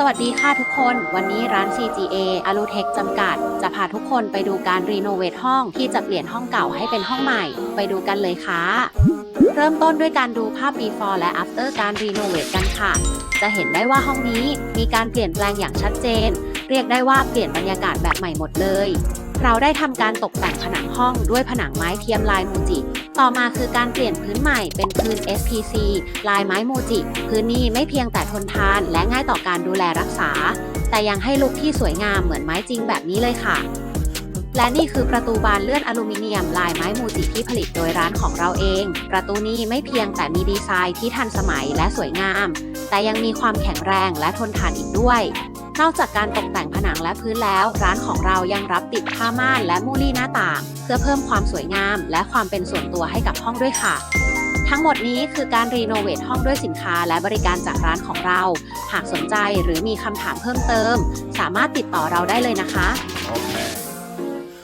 สวัสดีค่ะทุกคน วันนี้ร้าน CGA a l u t e c h จำกัด จะพาทุกคนไปดูการรีโนเวทห้องที่จะเปลี่ยนห้องเก่าให้เป็นห้องใหม่ ไปดูกันเลยค่ะ เริ่มต้นด้วยการดูภาพ before และ after การรีโนเวทกันค่ะ จะเห็นได้ว่าห้องนี้มีการเปลี่ยนแปลงอย่างชัดเจน เรียกได้ว่าเปลี่ยนบรรยากาศแบบใหม่หมดเลย เราได้ทำการตกแต่งผนังห้องด้วยผนังไม้เทียมลายมูจิ ต่อมาคือการเปลี่ยนพื้นใหม่เป็นพื้น SPC ลายไม้โมจิ พื้นนี้ไม่เพียงแต่ทนทานและง่ายต่อการดูแลรักษา แต่ยังให้ลุคที่สวยงามเหมือนไม้จริงแบบนี้เลยค่ะ และนี่คือประตูบานเลื่อนอลูมิเนียม ลายไม้มูจิที่ผลิตโดยร้านของเราเอง ประตูนี้ไม่เพียงแต่มีดีไซน์ที่ทันสมัยและสวยงาม แต่ยังมีความแข็งแรงและทนทานอีกด้วย นอกจากการตกแต่งผนังและพื้นแล้ว ร้านของเรายังรับติดผ้าม่านและมูลี่หน้าต่าง เพื่อเพิ่มความสวยงาม และความเป็นส่วนตัวให้กับห้องด้วยค่ะ ทั้งหมดนี้คือการรีโนเวทห้องด้วยสินค้าและบริการจากร้านของเรา หากสนใจหรือมีคำถามเพิ่มเติม สามารถติดต่อเราได้เลยนะคะ Okay.